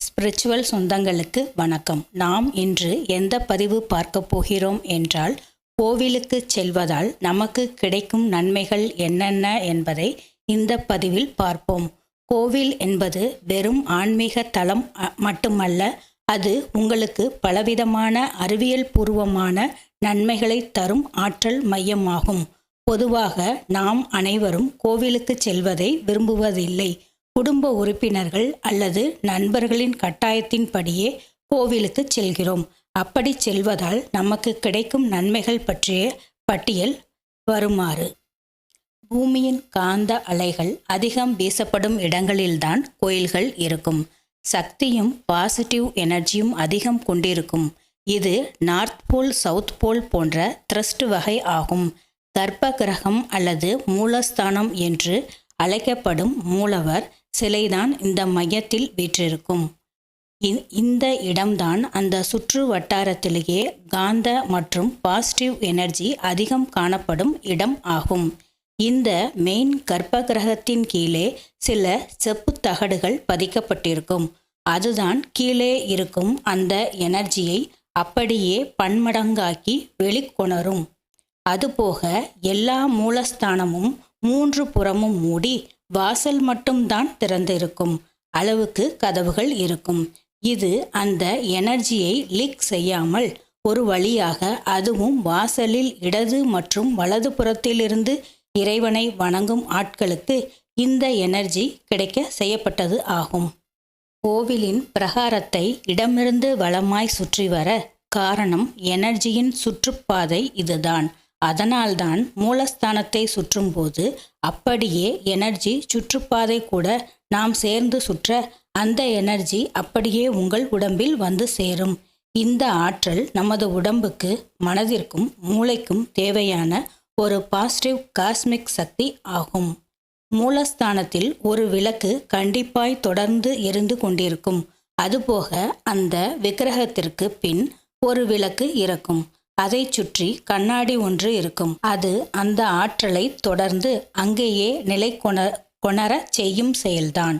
Spiritual சொந்தங்களுக்கு வணக்கம். நாம் இன்று எந்த பதிவு பார்க்க போகிறோம் என்றால் கோவிலுக்கு செல்வதால் நமக்கு கிடைக்கும் நன்மைகள் என்னென்ன என்பதை இந்த பதிவில் பார்ப்போம். கோவில் என்பது வெறும் ஆன்மீக தலம் மட்டுமல்ல அது உங்களுக்கு பலவிதமான அறிவியல் பூர்வமான நன்மைகளை தரும் ஆற்றல் மையமாகும். பொதுவாக நாம் அனைவரும் கோவிலுக்கு செல்வதை விரும்புவதில்லை. குடும்ப உறுப்பினர்கள் அல்லது நண்பர்களின் கட்டாயத்தின்படியே கோவிலுக்கு செல்கிறோம். அப்படி செல்வதால் நமக்கு கிடைக்கும் நன்மைகள் பற்றிய பட்டியல் வருமாறு. பூமியின் காந்த அலைகள் அதிகம் வீசப்படும் இடங்களில்தான் கோயில்கள் இருக்கும். சக்தியும் பாசிட்டிவ் எனர்ஜியும் அதிகம் கொண்டிருக்கும். இது நார்த் போல் சவுத் போல் போன்ற த்ரஸ்ட் வகை ஆகும். கர்ப்ப கிரகம் அல்லது மூலஸ்தானம் என்று அழைக்கப்படும் மூலவர் சிலைதான் இந்த மையத்தில் வீற்றிருக்கும். இந்த இடம்தான் அந்த சுற்று வட்டாரத்திலேயே காந்த மற்றும் பாசிட்டிவ் எனர்ஜி அதிகம் காணப்படும் இடம் ஆகும். இந்த மெயின் கர்ப்ப கிரகத்தின் கீழே சில செப்பு தகடுகள் பதிக்கப்பட்டிருக்கும். அதுதான் கீழே இருக்கும் அந்த எனர்ஜியை அப்படியே பன்மடங்காக்கி வெளிக்கொணரும். அதுபோக எல்லா மூலஸ்தானமும் மூன்று புறமும் மூடி வாசல் மட்டும்தான் திறந்திருக்கும். அளவுக்கு கதவுகள் இருக்கும். இது அந்த எனர்ஜியை லீக் செய்யாமல் ஒரு வழியாக அதுவும் வாசலில் இடது மற்றும் வலது புறத்திலிருந்து இறைவனை வணங்கும் ஆட்களுக்கு இந்த எனர்ஜி கிடைக்க செய்யப்பட்டது ஆகும். கோவிலின் பிரகாரத்தை இடமிருந்து வளமாய் சுற்றி வர காரணம் எனர்ஜியின் சுற்றுப்பாதை இதுதான். அதனால்தான் மூலஸ்தானத்தை சுற்றும்போது அப்படியே எனர்ஜி சுற்றுப்பாதை கூட நாம் சேர்ந்து சுற்ற அந்த எனர்ஜி அப்படியே உங்கள் உடம்பில் வந்து சேரும். இந்த ஆற்றல் நமது உடம்புக்கு மனதிற்கும் மூளைக்கும் தேவையான ஒரு பாசிட்டிவ் காஸ்மிக் சக்தி ஆகும். மூலஸ்தானத்தில் ஒரு விளக்கு கண்டிப்பாய் தொடர்ந்து எரிந்து கொண்டிருக்கும். அதுபோக அந்த விக்கிரகத்திற்கு பின் ஒரு விளக்கு இருக்கும். அதை சுற்றி கண்ணாடி ஒன்று இருக்கும். அது அந்த ஆற்றலை தொடர்ந்து அங்கேயே நிலை கொண கொணர செய்யும் செயல்தான்.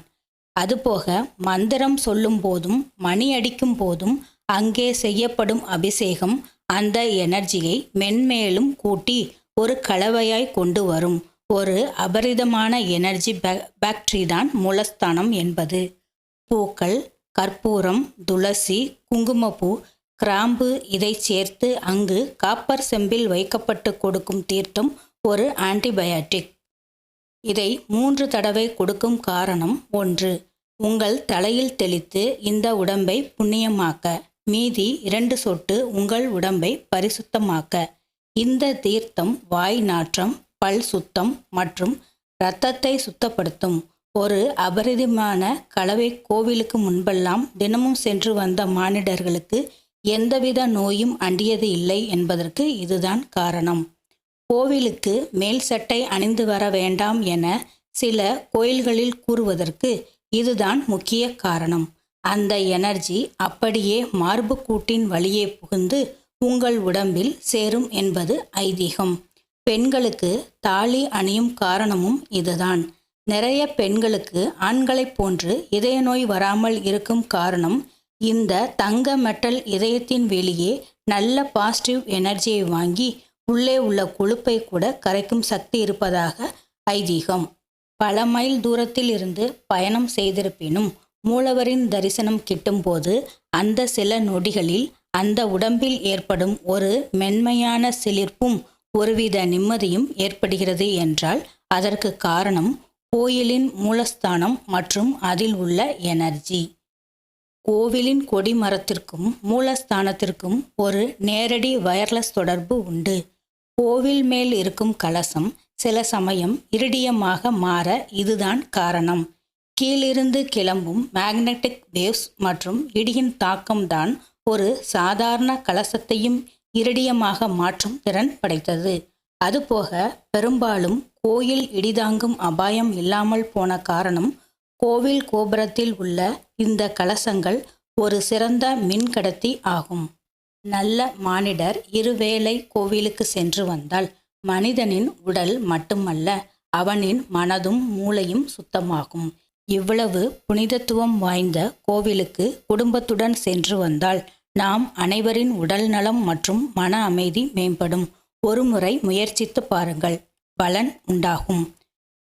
அதுபோக மந்திரம் சொல்லும் போதும் மணி அடிக்கும் போதும் அங்கே செய்யப்படும் அபிஷேகம் அந்த எனர்ஜியை மென்மேலும் கூட்டி ஒரு கலவையாய் கொண்டு வரும். ஒரு அபரிதமான எனர்ஜி பேக்டரி தான் மூலஸ்தானம் என்பது. பூக்கள் கற்பூரம் துளசி குங்குமப்பூ கிராம்பு இதை சேர்த்து அங்கு காப்பர் செம்பில் வைக்கப்பட்டு கொடுக்கும் தீர்த்தம் ஒரு ஆன்டிபயாட்டிக். இதை மூன்று தடவை கொடுக்கும் காரணம் ஒன்று. உங்கள் தலையில் தெளித்து இந்த உடம்பை புண்ணியமாக்க மீதி இரண்டு சொட்டு உங்கள் உடம்பை பரிசுத்தமாக்க. இந்த தீர்த்தம் வாய் நாற்றம் பல் சுத்தம் மற்றும் இரத்தத்தை சுத்தப்படுத்தும். ஒரு அபரிதமான கலவை கோவிலுக்கு முன்பெல்லாம் தினமும் சென்று வந்த மானிடர்களுக்கு எந்தவித நோயும் அண்டியது இல்லை என்பதற்கு இதுதான் காரணம். கோவிலுக்கு மேல் சட்டை அணிந்து வர வேண்டாம் என சில கோயில்களில் கூறுவதற்கு இதுதான் முக்கிய காரணம். அந்த எனர்ஜி அப்படியே மார்புக்கூட்டின் வழியே புகுந்து உங்கள் உடம்பில் சேரும் என்பது ஐதீகம். பெண்களுக்கு தாலி அணியும் காரணமும் இதுதான். நிறைய பெண்களுக்கு ஆண்களைப் போன்று இதய நோய் வராமல் இருக்கும் காரணம் இந்த தங்க மெட்டல் இதயத்தின் வெளியே நல்ல பாசிட்டிவ் எனர்ஜியை வாங்கி உள்ளே உள்ள கொழுப்பை கூட கரைக்கும் சக்தி இருப்பதாக ஐதீகம். பல மைல் தூரத்தில் இருந்து பயணம் செய்திருப்பினும் மூலவரின் தரிசனம் கிட்டும்போது அந்த சில நொடிகளில் அந்த உடம்பில் ஏற்படும் ஒரு மென்மையான சிலிர்ப்பும் ஒருவித நிம்மதியும் ஏற்படுகிறது என்றால் அதற்கு காரணம் கோயிலின் மூலஸ்தானம் மற்றும் அதில் உள்ள எனர்ஜி கோவிலின் கொடிமரத்திற்கும் மூலஸ்தானத்திற்கும் ஒரு நேரடி வயர்லெஸ் தொடர்பு உண்டு. கோவில் மேல் இருக்கும் கலசம் சில சமயம் இரிடியமாக மாற இதுதான் காரணம். கீழிருந்து கிளம்பும் மேக்னெட்டிக் வேவ்ஸ் மற்றும் இடியின் தாக்கம்தான் ஒரு சாதாரண கலசத்தையும் இரிடியமாக மாற்றும் திறன் படைத்தது. அதுபோக பெரும்பாலும் கோயில் இடிதாங்கும் அபாயம் இல்லாமல் போன காரணம் கோவில் கோபுரத்தில் உள்ள இந்த கலசங்கள் ஒரு சிறந்த மின்கடத்தி ஆகும். நல்ல மானிடர் இருவேளை கோவிலுக்கு சென்று வந்தால் மனிதனின் உடல் மட்டுமல்ல அவனின் மனதும் மூளையும் சுத்தமாகும். இவ்வளவு புனிதத்துவம் வாய்ந்த கோவிலுக்கு குடும்பத்துடன் சென்று வந்தால் நாம் அனைவரின் உடல் நலம் மற்றும் மன அமைதி மேம்படும். ஒருமுறை முயற்சித்து பாருங்கள் பலன் உண்டாகும்.